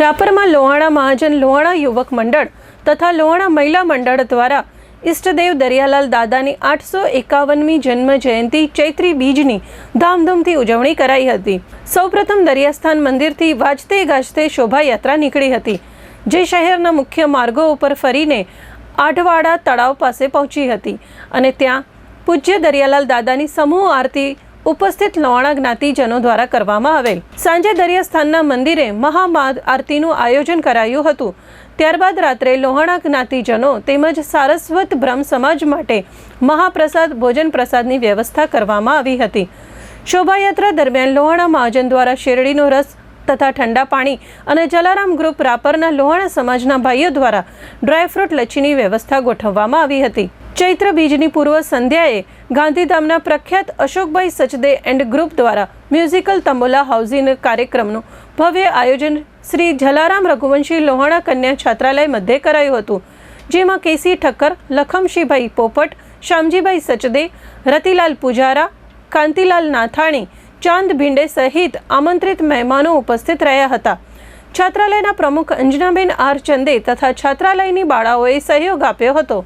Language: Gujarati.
રાપરમાં લોહાણા મહાજન લોહાણા યુવક મંડળ તથા લોહાણા મહિલા મંડળ દ્વારા ઈષ્ટદેવ દરિયાલાલ દાદાની આઠસો એકાવનમી જન્મ જયંતિ ચૈત્રી બીજની ધામધૂમથી ઉજવણી કરાઈ હતી. સૌપ્રથમ દરિયાસ્થાન મંદિરથી વાજતે ગાજતે શોભાયાત્રા નીકળી હતી. જે શહેરના મુખ્ય માર્ગો ઉપર ફરીને આઠવાડા તળાવ પાસે પહોંચી હતી અને ત્યાં પૂજ્ય દરિયાલાલ દાદાની સમૂહ આરતી ઉપસ્થિત લોણા જ્ઞાતિજનો દ્વારા કરવામાં આવેલ. સાંજે દરિયાસ્થાનના મંદિરે મહામાદ આરતીનું આયોજન કરાયું હતું. ત્યારબાદ રાત્રે લોહાણા જ્ઞાતિજનો તેમજ સારસ્વત બ્રહ્મ સમાજ માટે મહાપ્રસાદ, ભોજન પ્રસાદની વ્યવસ્થા કરવામાં આવી હતી. શોભાયાત્રા દરમિયાન લોહાણા મહાજન દ્વારા શેરડીનો રસ તથા ઠંડા પાણી અને જલારામ ગ્રુપ રાપરના લોહાણા સમાજના ભાઈઓ દ્વારા ડ્રાયફ્રૂટ લચ્છીની વ્યવસ્થા ગોઠવવામાં આવી હતી. ચૈત્ર બીજની પૂર્વ સંધ્યાએ ગાંધીધામના પ્રખ્યાત અશોકભાઈ સચદે એન્ડ ગ્રુપ દ્વારા મ્યુઝિકલ તંબોલા હાઉસિંગ કાર્યક્રમનું ભવ્ય આયોજન શ્રી જલારામ રઘુવંશી લોહાણા કન્યા છાત્રાલય મધ્યે કરાયું હતું, જેમાં કેસી ઠક્કર, લખમશીભાઈ પોપટ, શામજીભાઈ સચદે, રતિલાલ પૂજારા, કાંતિલાલ નાથાણી, ચાંદ ભીંડે સહિત આમંત્રિત મહેમાનો ઉપસ્થિત રહ્યા હતા. છાત્રાલયના પ્રમુખ અંજનાબેન આર ચંદે તથા છાત્રાલયની બાળાઓએ સહયોગ આપ્યો હતો.